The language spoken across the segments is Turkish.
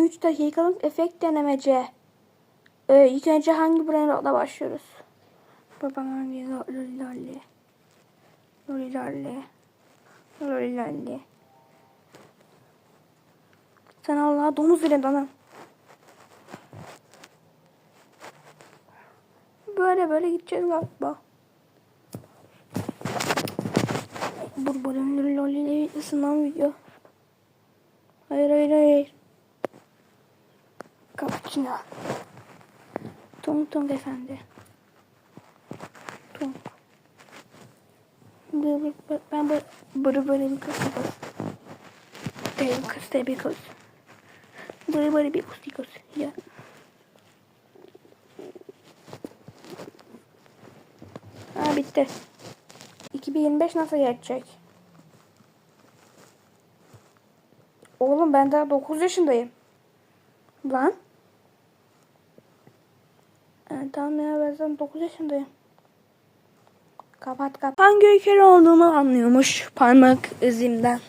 3 dakikalık efekt denemece. Ee, ilk önce hangi brandla başlıyoruz? Babam. Loli loli. Loli loli. Sen Allah'a domuz verin bana. Böyle böyle gideceğiz galiba. Bu bölümün loli ısınan video. Hayır hayır hayır. Cappuccino. Tung tung efendi. Tung. Ben bu bırı bırı bir kız kız. Değil kız değil bir kız. Bırı bırı bir kız kız. Ya. Ha bitti. 2025 nasıl geçecek? Oğlum ben daha 9 yaşındayım. Lan. Evet, tamam ya ben zaten 9 yaşındayım. Kapat kapat. Hangi ülkeli olduğumu anlıyormuş parmak izimden.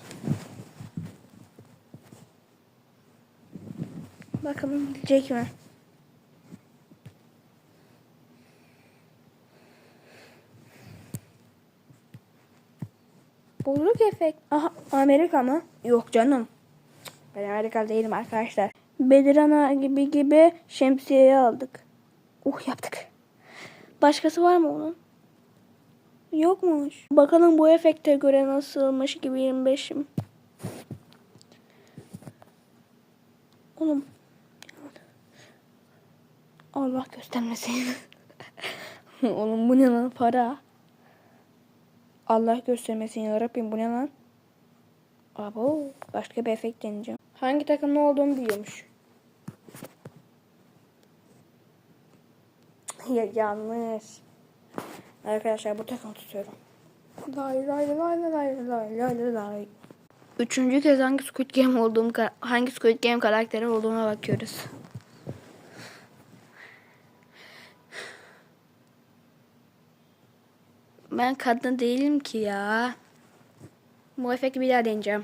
Bakalım bilecek mi? Bozuk efekt. Aha Amerika mı? Yok canım. Ben Amerika değilim arkadaşlar. Bedirana gibi gibi şemsiyeyi aldık. Uh yaptık. Başkası var mı onun? Yokmuş. Bakalım bu efekte göre nasılmış gibi 25'im. Oğlum. Allah göstermesin. Oğlum bu ne lan para? Allah göstermesin ya Rabbim bu ne lan? Abo başka bir efekt deneyeceğim. Hangi takımda olduğumu biliyormuş. ya yanlış. Arkadaşlar bu takımı tutuyorum. Lay lay lay lay lay lay lay. Üçüncü kez hangi Squid Game olduğum hangi Squid Game karakteri olduğuna bakıyoruz. Ben kadın değilim ki ya. Bu efekti bir daha deneyeceğim.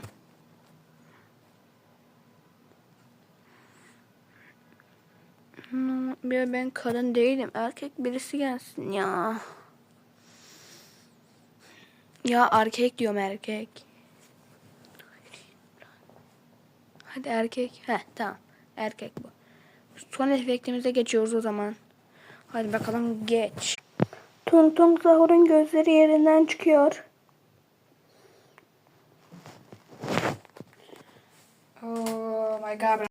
Hmm, Ya ben kadın değilim. Erkek birisi gelsin ya. Ya erkek diyorum erkek. Hadi erkek. Heh tamam. Erkek bu. Son efektimize geçiyoruz o zaman. Hadi bakalım geç. Tung Tung Sahur'un gözleri yerinden çıkıyor. Oh my god.